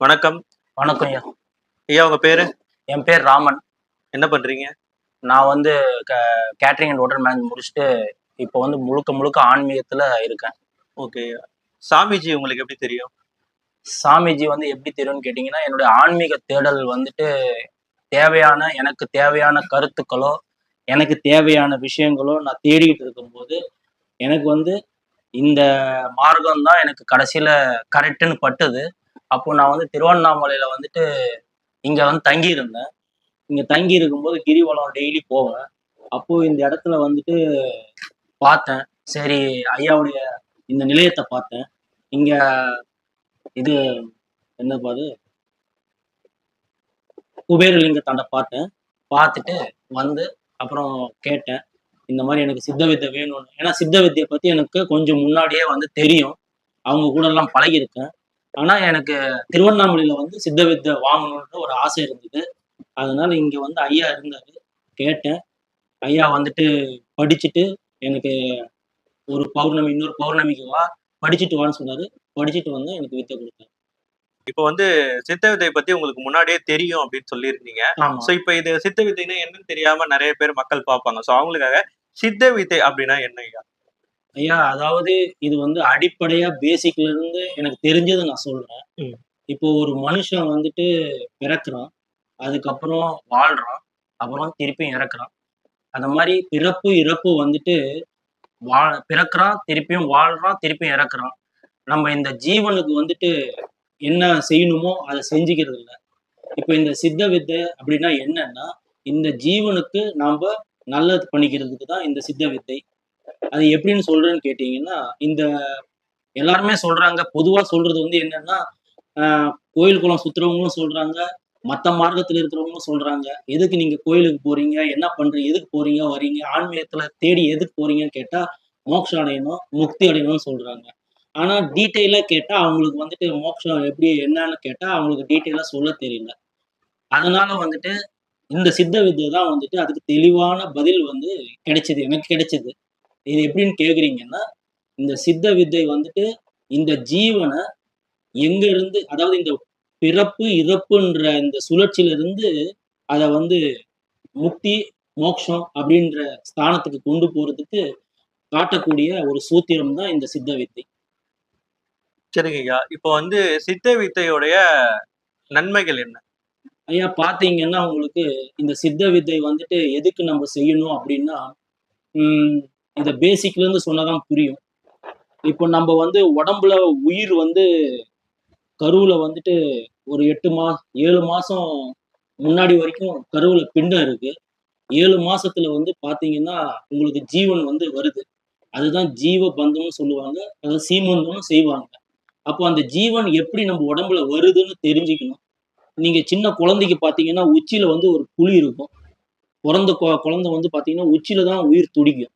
வணக்கம். வணக்கம் ஐயா. ஐயா உங்க பேரு? என் பேர் ராமன். என்ன பண்றீங்க? நான் வந்து கேட்ரிங் அண்ட் ஹோட்டல் மேனேஜ் முடிச்சுட்டு இப்போ வந்து முழுக்க முழுக்க ஆன்மீகத்தில் இருக்கேன். ஓகே சாமிஜி உங்களுக்கு எப்படி தெரியும்? சாமிஜி வந்து எப்படி தெரியும்னு கேட்டிங்கன்னா என்னுடைய ஆன்மீக தேடல் வந்துட்டு தேவையான எனக்கு தேவையான கருத்துக்களோ எனக்கு தேவையான விஷயங்களோ நான் தேடிக்கிட்டு இருக்கும்போது எனக்கு வந்து இந்த மார்க்கம் தான் எனக்கு கடைசியில் கரெக்டுன்னு பட்டுது. அப்போ நான் வந்து திருவண்ணாமலையில வந்துட்டு இங்க வந்து தங்கி இருந்தேன் இங்க தங்கி இருக்கும்போது கிரிவலம் டெய்லி போவேன். அப்போ இந்த இடத்துல வந்துட்டு பார்த்தேன். சரி ஐயாவுடைய இந்த நிலையத்தை பார்த்தேன். இங்க இது என்னப்பா அது? குபேரலிங்கத்தாண்ட பார்த்தேன். பார்த்துட்டு வந்து அப்புறம் கேட்டேன். இந்த மாதிரி எனக்கு சித்த வித்தை வேணும்னு. ஏன்னா சித்த வித்தியை பத்தி எனக்கு கொஞ்சம் முன்னாடியே வந்து தெரியும். அவங்க கூட எல்லாம் பழகியிருக்கேன். ஆனா எனக்கு திருவண்ணாமலையில வந்து சித்த வித்தை வாங்கணுன்ற ஒரு ஆசை இருந்தது. அதனால இங்க வந்து ஐயா இருந்தாரு. கேட்டேன். ஐயா வந்துட்டு படிச்சுட்டு எனக்கு ஒரு பௌர்ணமி இன்னொரு பௌர்ணமிக்கு வா படிச்சுட்டு வான்னு சொன்னாரு. படிச்சுட்டு வந்து எனக்கு வித்தை கொடுத்தாரு. இப்போ வந்து சித்த வித்தை பத்தி உங்களுக்கு முன்னாடியே தெரியும் அப்படின்னு சொல்லியிருந்தீங்க. சோ இப்போ இது சித்த வித்தைன்னா என்னன்னு தெரியாம நிறைய பேர் மக்கள் பார்ப்பாங்க. சோ அவங்களுக்காக சித்த வித்தை அப்படின்னா என்ன ஐயா? ஐயா அதாவது இது வந்து அடிப்படையா பேசிக்ல இருந்து எனக்கு தெரிஞ்சதை நான் சொல்றேன். இப்போ ஒரு மனுஷன் வந்துட்டு பிறக்கிறான் அதுக்கப்புறம் வாழ்றான் அப்புறம் திருப்பியும் இறக்குறான். அந்த மாதிரி பிறப்பு இறப்பு வந்துட்டு வா பிறக்கிறான் திருப்பியும் வாழ்றான் திருப்பியும் இறக்குறான். நம்ம இந்த ஜீவனுக்கு வந்துட்டு என்ன செய்யணுமோ அதை செஞ்சுக்கிறது இல்லை. இப்போ இந்த சித்த வித்தை அப்படின்னா என்னன்னா இந்த ஜீவனுக்கு நாம நல்லது பண்ணிக்கிறதுக்கு தான் இந்த சித்த வித்தை. அது எப்படின்னு சொல்றேன்னு கேட்டீங்கன்னா இந்த எல்லாருமே சொல்றாங்க. பொதுவா சொல்றது வந்து என்னன்னா ஆஹ் கோயில் குளம் சுத்துறவங்களும் சொல்றாங்க. மத்த மார்க்கத்துல இருக்கிறவங்களும் சொல்றாங்க. எதுக்கு நீங்க கோயிலுக்கு போறீங்க? என்ன பண்றீங்க? எதுக்கு போறீங்க? வரீங்க? ஆன்மீகத்துல தேடி எதுக்கு போறீங்கன்னு கேட்டா மோட்சம் அடையணும் முக்தி அடையணும்னு சொல்றாங்க. ஆனா டீட்டெயிலா கேட்டா அவங்களுக்கு வந்துட்டு மோட்சம் எப்படி என்னன்னு கேட்டா அவங்களுக்கு டீட்டெயிலா சொல்ல தெரியல. அதனால வந்துட்டு இந்த சித்த வித்தை தான் வந்துட்டு அதுக்கு தெளிவான பதில் வந்து கிடைச்சது எனக்கு கிடைச்சது. இது எப்படின்னு கேக்குறீங்கன்னா இந்த சித்த வித்தை வந்துட்டு இந்த ஜீவனை எங்க இருந்து அதாவது இந்த பிறப்பு இறப்புன்ற இந்த சுழற்சியில இருந்து அதை வந்து முக்தி மோட்சம் அப்படின்ற ஸ்தானத்துக்கு கொண்டு போறதுக்கு காட்டக்கூடிய ஒரு சூத்திரம் தான் இந்த சித்த வித்தை. சரிங்க ஐயா இப்போ வந்து சித்த வித்தையுடைய நன்மைகள் என்ன? ஐயா பாத்தீங்கன்னா உங்களுக்கு இந்த சித்த வித்தை வந்துட்டு எதுக்கு நம்ம செய்யணும் அப்படின்னா அந்த இந்த பேசிக்ல இருந்து சொன்னாதான் புரியும். இப்போ நம்ம வந்து உடம்புல உயிர் வந்து கருவுல வந்துட்டு ஒரு எட்டு மா ஏழு மாசம் முன்னாடி வரைக்கும் கருவுல பிண்டம் இருக்கு. ஏழு மாசத்துல வந்து பாத்தீங்கன்னா உங்களுக்கு ஜீவன் வந்து வருது. அதுதான் ஜீவ பந்தம்னு சொல்லுவாங்க. அது சீமந்தம்னு செய்வாங்க. அப்போ அந்த ஜீவன் எப்படி நம்ம உடம்புல வருதுன்னு தெரிஞ்சுக்கணும். நீங்க சின்ன குழந்தைக்கு பாத்தீங்கன்னா உச்சியில வந்து ஒரு புளி இருக்கும். பிறந்த குழந்தை வந்து பாத்தீங்கன்னா உச்சியில தான் உயிர் துடிக்கும்.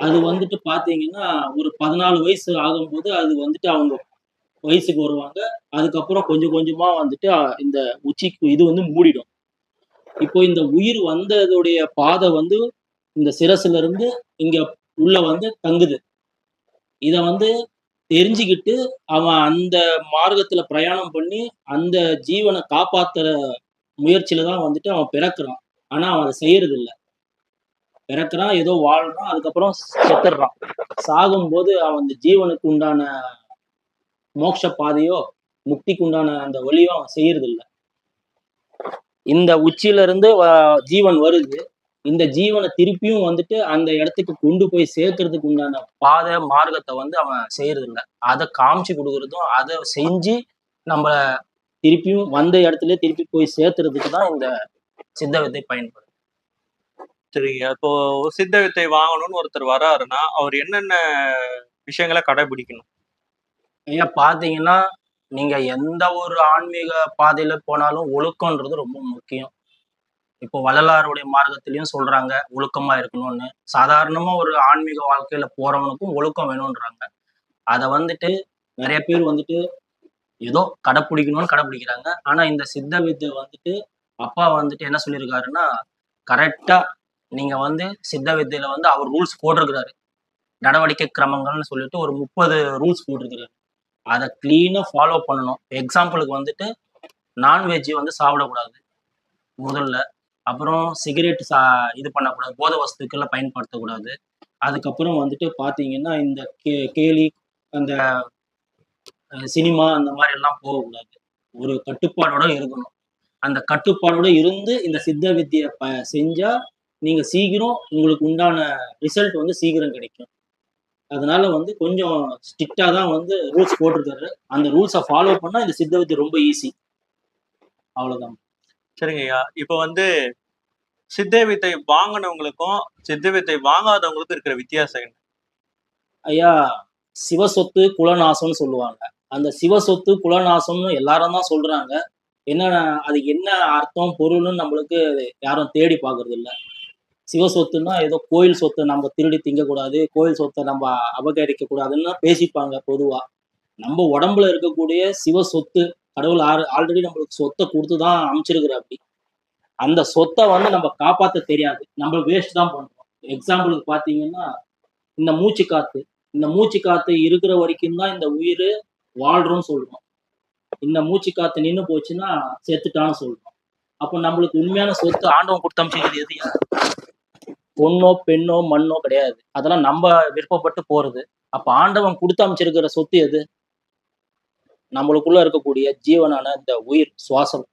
அது வந்துட்டு பாத்தீங்கன்னா ஒரு பதினாலு வயசு ஆகும்போது அது வந்துட்டு அவங்க வயசுக்கு வருவாங்க. அதுக்கப்புறம் கொஞ்சம் கொஞ்சமா வந்துட்டு இந்த உச்சிக்கு இது வந்து மூடிடும். இப்போ இந்த உயிர் வந்ததுடைய பாதை வந்து இந்த சிரசுல இருந்து இங்க உள்ள வந்து தங்குது. இத வந்து தெரிஞ்சுக்கிட்டு அவன் அந்த மார்க்கத்துல பிரயாணம் பண்ணி அந்த ஜீவனை காப்பாத்துற முயற்சியில தான் வந்துட்டு அவன் பிறக்குறான். ஆனா அவன் அதை செய்யறது இல்ல பிறக்கிறான் ஏதோ வாழ்றான் அதுக்கப்புறம் செத்துடுறான். சாகும்போது அவன் அந்த ஜீவனுக்கு உண்டான மோட்ச பாதையோ முக்திக்கு உண்டான அந்த வழியோ அவன் செய்யறது இல்ல இந்த உச்சியில இருந்து ஜீவன் வருது. இந்த ஜீவனை திருப்பியும் வந்துட்டு அந்த இடத்துக்கு கொண்டு போய் சேர்க்கறதுக்கு உண்டான பாதை மார்க்கத்தை வந்து அவன் செய்யறது இல்ல அதை காமிச்சு கொடுக்கறதும் அதை செஞ்சு நம்ம திருப்பியும் வந்த இடத்துல திருப்பி போய் சேர்த்துறதுக்கு தான் இந்த சித்த வித்தை சரிங்க இப்போ சித்த வித்தை வாங்கணும்னு ஒருத்தர் வராருன்னா அவர் என்னென்ன விஷயங்களை கடைபிடிக்கணும்? ஐயா பார்த்தீங்கன்னா நீங்க எந்த ஒரு ஆன்மீக பாதையில போனாலும் ஒழுக்கம்ன்றது ரொம்ப முக்கியம். இப்போ வள்ளலாருடைய மார்க்கத்திலயும் சொல்றாங்க ஒழுக்கமா இருக்கணும்னு. சாதாரணமா ஒரு ஆன்மீக வாழ்க்கையில போறவனுக்கும் ஒழுக்கம் வேணும்ன்றாங்க. அதை வந்துட்டு நிறைய பேர் வந்துட்டு ஏதோ கடைப்பிடிக்கணும்னு கடைப்பிடிக்கிறாங்க ஆனா இந்த சித்த வித்தை வந்துட்டு அப்பா வந்துட்டு என்ன சொல்லியிருக்காருன்னா கரெக்டா நீங்க வந்து சித்த வித்தையில வந்து அவர் ரூல்ஸ் போட்டிருக்கிறாரு. நடவடிக்கை கிரமங்கள்னு சொல்லிட்டு ஒரு முப்பது ரூல்ஸ் போட்டிருக்கிறாரு. அதை க்ளீனாக ஃபாலோ பண்ணணும். எக்ஸாம்பிளுக்கு வந்துட்டு நான்வெஜ் வந்து சாப்பிடக்கூடாது. முதல்ல. அப்புறம் சிகரெட் சா இது பண்ணக்கூடாது. போதை வஸ்துக்களை பயன்படுத்தக்கூடாது. அதுக்கப்புறம் வந்துட்டு பார்த்தீங்கன்னா இந்த கே கேலி அந்த சினிமா அந்த மாதிரி எல்லாம் போகக்கூடாது. ஒரு கட்டுப்பாடோட இருக்கணும். அந்த கட்டுப்பாடோட இருந்து இந்த சித்த வித்தியை ப செஞ்சால் நீங்க சீக்கிரம் உங்களுக்கு உண்டான ரிசல்ட் வந்து சீக்கிரம் கிடைக்கும். அதனால வந்து கொஞ்சம் ஸ்ட்ரிக்டா தான் வந்து ரூல்ஸ் போட்டிருக்காரு. அந்த ரூல்ஸை ஃபாலோ பண்ணா இந்த சித்த வித்தை ரொம்ப ஈஸி அவ்வளவுதான். சரிங்க ஐயா. இப்போ வந்து சித்த வித்தை வாங்கினவங்களுக்கும் சித்த வித்தை வாங்காதவங்களுக்கும் இருக்கிற வித்தியாசம் என்ன? ஐயா சிவசொத்து குலநாசம்னு சொல்லுவாங்க. அந்த சிவசொத்து குலநாசம்னு எல்லாரும் தான் சொல்றாங்க. என்ன அது என்ன அர்த்தம் பொருள்னு நம்மளுக்கு யாரும் தேடி பார்க்கறது இல்ல சிவ சொத்துன்னா ஏதோ கோயில் சொத்தை நம்ம திருடி திங்கக்கூடாது கோயில் சொத்தை நம்ம அபகரிக்க கூடாதுன்னு பேசிப்பாங்க பொதுவா. நம்ம உடம்புல இருக்கக்கூடிய சிவ சொத்து கடவுள் ஆறு ஆல்ரெடி நம்மளுக்கு சொத்தை கொடுத்து தான் அமைச்சிருக்கிற அப்படி. அந்த சொத்தை வந்து நம்ம காப்பாத்த தெரியாது. நம்ம வேஸ்ட் தான் பண்ணுவோம். எக்ஸாம்பிளுக்கு பாத்தீங்கன்னா இந்த மூச்சு காத்து இந்த மூச்சு காத்து இருக்கிற வரைக்கும் தான் இந்த உயிர் வாழ்றோம்னு சொல்றோம். இந்த மூச்சு காத்து நின்று போச்சுன்னா செத்துட்டான்னு சொல்றோம். அப்போ நம்மளுக்கு உண்மையான சொத்து ஆண்டவன் கொடுத்து அமைச்சிக்கிறது எது? யார்? பொண்ணோ பெண்ணோ மண்ணோ கிடையாது. அதெல்லாம் நம்ம விருப்பப்பட்டு போறது. அப்ப ஆண்டவன் கொடுத்து அமைச்சிருக்கிற சொத்து எது? நம்மளுக்குள்ள இருக்கக்கூடிய ஜீவனான இந்த உயிர் சுவாசம்.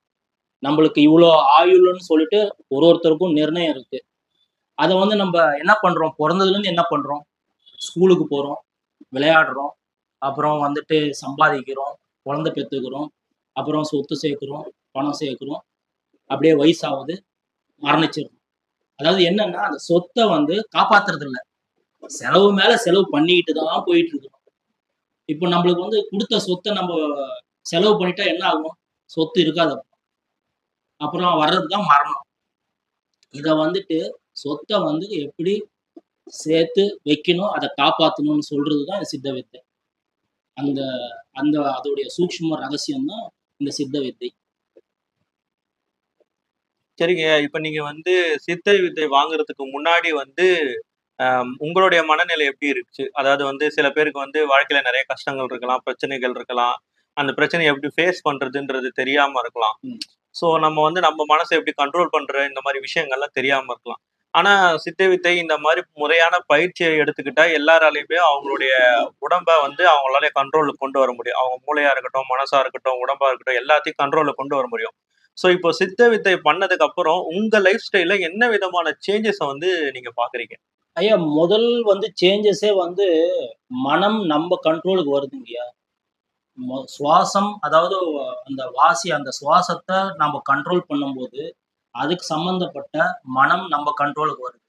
நம்மளுக்கு இவ்வளோ ஆயுள்னு சொல்லிட்டு ஒரு ஒருத்தருக்கும் நிர்ணயம் இருக்கு. அதை வந்து நம்ம என்ன பண்றோம்? பிறந்ததுல இருந்து என்ன பண்றோம்? ஸ்கூலுக்கு போறோம் விளையாடுறோம் அப்புறம் வந்துட்டு சம்பாதிக்கிறோம் குழந்தை பெற்றுக்கிறோம் அப்புறம் சொத்து சேர்க்குறோம் பணம் சேர்க்குறோம். அப்படியே வயசாகுது மரணிச்சிடும் அதாவது என்னன்னா அந்த சொத்தை வந்து காப்பாத்துறது இல்ல செலவு மேல செலவு பண்ணிக்கிட்டு தான் போயிட்டு இருக்கோம் இப்போ நம்மளுக்கு வந்து கொடுத்த சொத்தை நம்ம செலவு பண்ணிட்டா என்ன ஆகும்? சொத்து இருக்காது அப்புறம் வர்றது தான் மரணம். இதை வந்துட்டு சொத்தை வந்து எப்படி சேர்த்து வைக்கணும் அதை காப்பாற்றணும்னு சொல்றது தான் இந்த சித்த வித்தை அந்த அந்த அதோடைய சூக்ஷ்ம ரகசியம் தான் இந்த சித்த வித்தை சரிங்க. இப்ப நீங்க வந்து சித்த வித்தை வாங்குறதுக்கு முன்னாடி வந்து உங்களுடைய மனநிலை எப்படி இருந்துச்சு? அதாவது வந்து சில பேருக்கு வந்து வாழ்க்கையில நிறைய கஷ்டங்கள் இருக்கலாம் பிரச்சனைகள் இருக்கலாம். அந்த பிரச்சனையை எப்படி ஃபேஸ் பண்றதுன்றது தெரியாம இருக்கலாம். ஸோ நம்ம வந்து நம்ம மனசை எப்படி கண்ட்ரோல் பண்ற இந்த மாதிரி விஷயங்கள்லாம் தெரியாம இருக்கலாம். ஆனா சித்த வித்தை இந்த மாதிரி முறையான பயிற்சியை எடுத்துக்கிட்டா எல்லாராலையுமே அவங்களுடைய உடம்ப வந்து அவங்களால கண்ட்ரோலுக்கு கொண்டு வர முடியும். அவங்க மூளையா இருக்கட்டும் மனசா இருக்கட்டும் உடம்பா இருக்கட்டும் எல்லாத்தையும் கண்ட்ரோலுக்கு கொண்டு வர முடியும். ஸோ இப்போ சித்த வித்தை பண்ணதுக்கு அப்புறம் உங்க லைஃப் ஸ்டைல என்ன விதமான சேஞ்சஸை வந்து நீங்க பாக்குறீங்க? ஐயா முதல் வந்து சேஞ்சஸே வந்து மனம் நம்ம கண்ட்ரோலுக்கு வருதுங்கய்யா மொ- சுவாசம் அதாவது அந்த வாசி அந்த சுவாசத்தை நம்ம கண்ட்ரோல் பண்ணும்போது அதுக்கு சம்பந்தப்பட்ட மனம் நம்ம கண்ட்ரோலுக்கு வருது.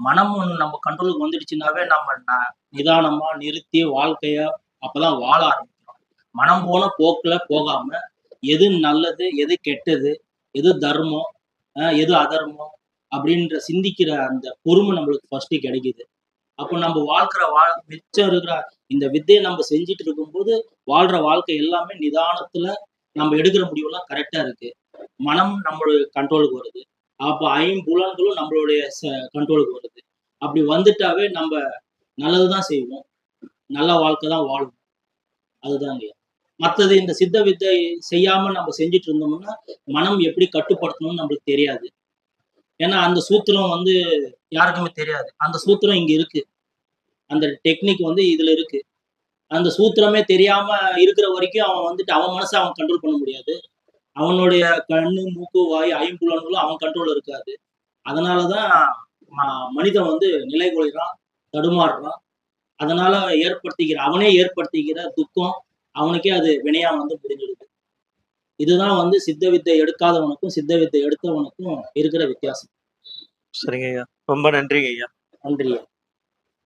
மனம் ஒன்று நம்ம கண்ட்ரோலுக்கு வந்துடுச்சுனாவே நம்ம ந- நிதானமா நிறுத்தி வாழ்க்கைய அப்பதான் வாழ ஆரம்பிக்கிறோம். மனம் போன போக்குல போகாம எது நல்லது எது கெட்டது எது தர்மம் எது அதர்மம் அப்படின்ற சிந்திக்கிற அந்த பொறுமை நம்மளுக்கு ஃபர்ஸ்ட் கிடைக்குது. அப்போ நம்ம வாழ்க்கிற வாழ் மிச்சம் இருக்கிற இந்த வித்தையை நம்ம செஞ்சுட்டு இருக்கும்போது வாழ்ற வாழ்க்கை எல்லாமே நிதானத்துல நம்ம எடுக்கிற முடிவெல்லாம் கரெக்டா இருக்கு. மனம் நம்மளுடைய கண்ட்ரோலுக்கு வருது. அப்போ ஐம்புலன்களும் நம்மளுடைய கண்ட்ரோலுக்கு வருது. அப்படி வந்துட்டாவே நம்ம நல்லதுதான் செய்வோம். நல்ல வாழ்க்கை தான் வாழும். அதுதாங்க. மற்றது இந்த சித்த வித்தை செய்யாம நம்ம செஞ்சுட்டு இருந்தோம்னா மனம் எப்படி கட்டுப்படுத்தணும்னு நம்மளுக்கு தெரியாது. ஏன்னா அந்த சூத்திரம் வந்து யாருக்குமே தெரியாது. அந்த சூத்திரம் இங்க இருக்கு. அந்த டெக்னிக் வந்து இதுல இருக்கு. அந்த சூத்திரமே தெரியாம இருக்கிற வரைக்கும் அவன் வந்துட்டு அவன் மனசை அவன் கண்ட்ரோல் பண்ண முடியாது. அவனுடைய கண்ணு மூக்கு வாய் ஐம்புலன்களும் அவன் கண்ட்ரோல் இருக்காது. அதனாலதான் ம- மனிதன் வந்து நிலை கொள்கிறான் தடுமாறுறான். அதனால ஏற்படுத்திக்கிற அவனே ஏற்படுத்திக்கிற துக்கம் அவனுக்கே அது வினையா வந்து முடிஞ்சிடுது இதுதான் வந்து சித்த வித்தை எடுக்காதவனுக்கும் சித்த வித்தை எடுத்தவனுக்கும் இருக்கிற வித்தியாசம். சரிங்க ஐயா. ரொம்ப நன்றிங்க ஐயா. நன்றி